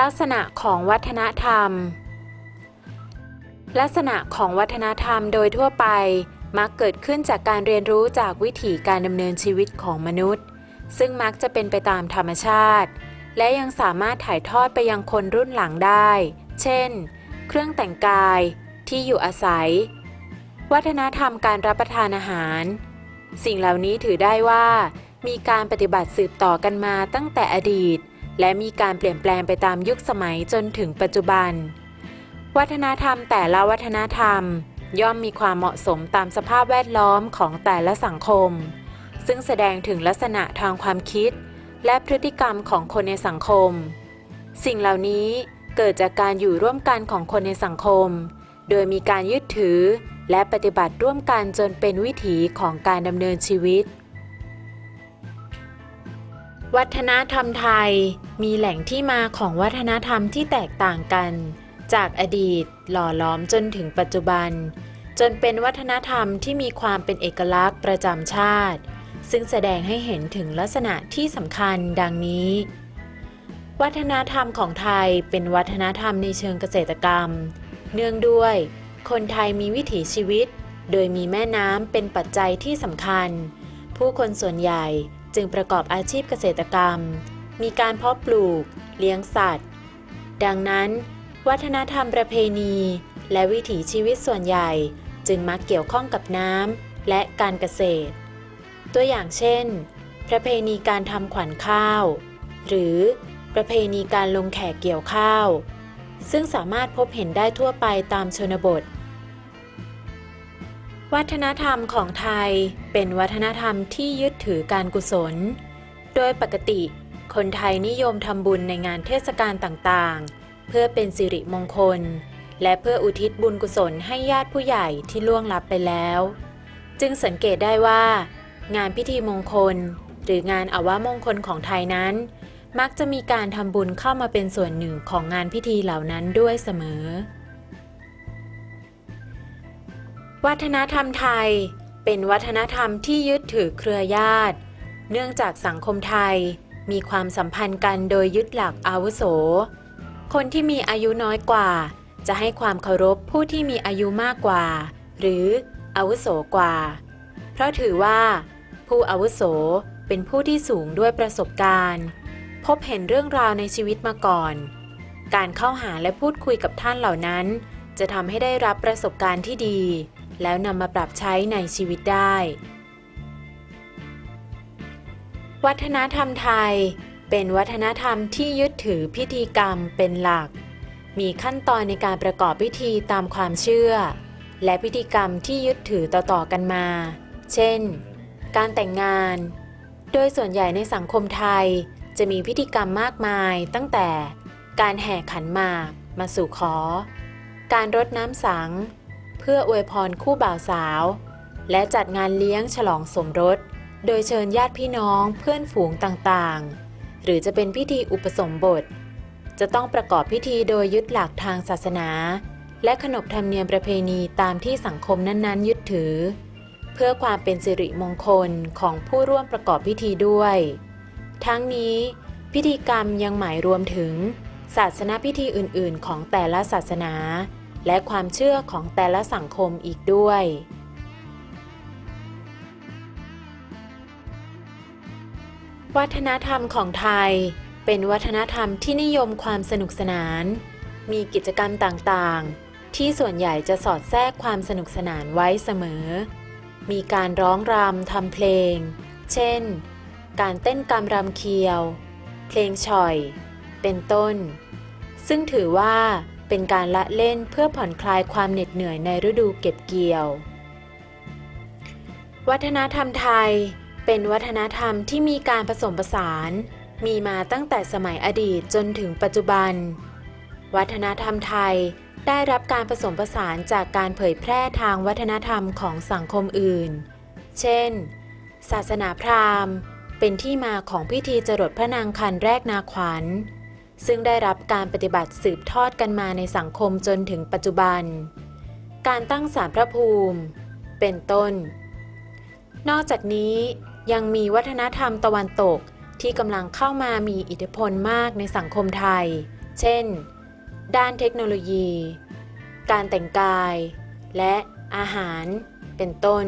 ลักษณะของวัฒนธรรม ลักษณะของวัฒนธรรมโดยทั่วไปมักเกิดขึ้นจากการเรียนรู้จากวิถีการดำเนินชีวิตของมนุษย์ ซึ่งมักจะเป็นไปตามธรรมชาติ และยังสามารถถ่ายทอดไปยังคนรุ่นหลังได้ เช่น เครื่องแต่งกาย ที่อยู่อาศัย วัฒนธรรมการรับประทานอาหาร สิ่งเหล่านี้ถือได้ว่า มีการปฏิบัติสืบต่อกันมาตั้งแต่อดีต และมีการเปลี่ยนแปลงไปตามยุคสมัยจนถึงปัจจุบัน วัฒนธรรมแต่ละวัฒนธรรม ย่อมมีความเหมาะสมตามสภาพแวดล้อมของแต่ละสังคม ซึ่งแสดงถึงลักษณะทางความคิด และพฤติกรรมของคนในสังคม สิ่งเหล่านี้เกิดจากการอยู่ร่วมกันของคนในสังคม โดยมีการยึดถือและปฏิบัติร่วมกันจนเป็นวิถีของการดำเนินชีวิต วัฒนธรรมไทย มีแหล่งที่มาของวัฒนธรรมที่แตกต่างกัน จากอดีตหล่อล้อมจนถึงปัจจุบัน จนเป็นวัฒนธรรมที่มีความเป็นเอกลักษณ์ประจำชาติ ซึ่งแสดงให้เห็นถึงลักษณะที่สำคัญดังนี้ วัฒนธรรมของไทยเป็นวัฒนธรรมในเชิงเกษตรกรรม เนื่องด้วย คนไทยมีวิถีชีวิต โดยมีแม่น้ำเป็นปัจจัยที่สำคัญ ผู้คนส่วนใหญ่ จึงประกอบอาชีพเกษตรกรรม มีการเพาะปลูก เลี้ยงสัตว์ ดังนั้น วัฒนธรรมประเพณี และวิถีชีวิตส่วนใหญ่ จึงมักเกี่ยวข้องกับน้ำและการเกษตร ตัวอย่างเช่น ประเพณีการทำขวัญข้าว หรือประเพณีการลงแขกเกี่ยวข้าว ซึ่งสามารถพบเห็นได้ทั่วไปตามชนบท วัฒนธรรมของไทยเป็นวัฒนธรรมที่ยึดถือการกุศล โดยปกติ คนไทยนิยมทำบุญในงานเทศกาลต่างๆ เพื่อเป็นสิริมงคล และเพื่ออุทิศบุญกุศลให้ญาติผู้ใหญ่ที่ล่วงลับไปแล้ว จึงสังเกตได้ว่า งานพิธีมงคล หรืองานอวมงคลของไทยนั้น มักจะมีการทำบุญเข้ามาเป็นส่วนหนึ่งของงานพิธีเหล่านั้นด้วยเสมอ วัฒนธรรมไทย เป็นวัฒนธรรมที่ยึดถือเครือญาติ เนื่องจากสังคมไทยมีความสัมพันธ์กันโดยยึดหลักอาวุโส คนที่มีอายุน้อยกว่า จะให้ความเคารพผู้ที่มีอายุมากกว่า หรืออาวุโสกว่า เพราะถือว่า ผู้อาวุโสเป็นผู้ที่สูงด้วยประสบการณ์ พบเห็นเรื่องราวในชีวิตมาก่อน การเข้าหาและพูดคุยกับท่านเหล่านั้น จะทำให้ได้รับประสบการณ์ที่ดี แล้วนำมาปรับใช้ในชีวิตได้ วัฒนธรรมไทย เป็นวัฒนธรรมที่ยึดถือพิธีกรรมเป็นหลัก มีขั้นตอนในการประกอบพิธีตามความเชื่อ และพิธีกรรมที่ยึดถือต่อๆกันมา เช่น การแต่งงาน โดยส่วนใหญ่ในสังคมไทยจะมีพิธีกรรมมากมายตั้งแต่การแห่ขันหมาก มาสู่ขอ การรดน้ำสัง พื่ออวยพรคู่บ่าวสาว และจัดงานเลี้ยงฉลองสมรส โดยเชิญญาติพี่น้องเพื่อนฝูงต่างๆ หรือจะเป็นพิธีอุปสมบท จะต้องประกอบพิธีโดยยึดหลักทางศาสนา และขนบธรรมเนียมประเพณีตามที่สังคมนั้นๆ ยึดถือ เพื่อความเป็นสิริมงคลของผู้ร่วมประกอบพิธีด้วย ทั้งนี้พิธีกรรมยังหมายรวมถึง ศาสนาพิธีอื่น ๆ ของแต่ละศาสนา และความเชื่อของแต่ละสังคมอีกด้วย วัฒนธรรมของไทย เป็นวัฒนธรรมที่นิยมความสนุกสนาน มีกิจกรรมต่างๆ ที่ส่วนใหญ่จะสอดแทรกความสนุกสนานไว้เสมอ มีการร้องรำทำเพลง เช่น การเต้นกำรำเคียว เพลงฉ่อย เป็นต้น ซึ่งถือว่า เป็นการละเล่นเพื่อผ่อนคลายความเหน็ดเหนื่อยในฤดูเก็บเกี่ยว วัฒนธรรมไทย เป็นวัฒนธรรมที่มีการผสมผสาน มีมาตั้งแต่สมัยอดีตจนถึงปัจจุบัน วัฒนธรรมไทยได้รับการผสมผสานจากการเผยแพร่ทางวัฒนธรรมของสังคมอื่น เช่น ศาสนาพราหมณ์ เป็นที่มาของพิธีจรดพระนางคันแรกนาขวัญ ซึ่งได้รับการปฏิบัติสืบทอดกันมาในสังคมจนถึงปัจจุบัน การตั้งศาลพระภูมิ เป็นต้น นอกจากนี้ยังมีวัฒนธรรมตะวันตกที่กำลังเข้ามามีอิทธิพลมากในสังคมไทย เช่น ด้านเทคโนโลยี การแต่งกาย และอาหาร เป็นต้น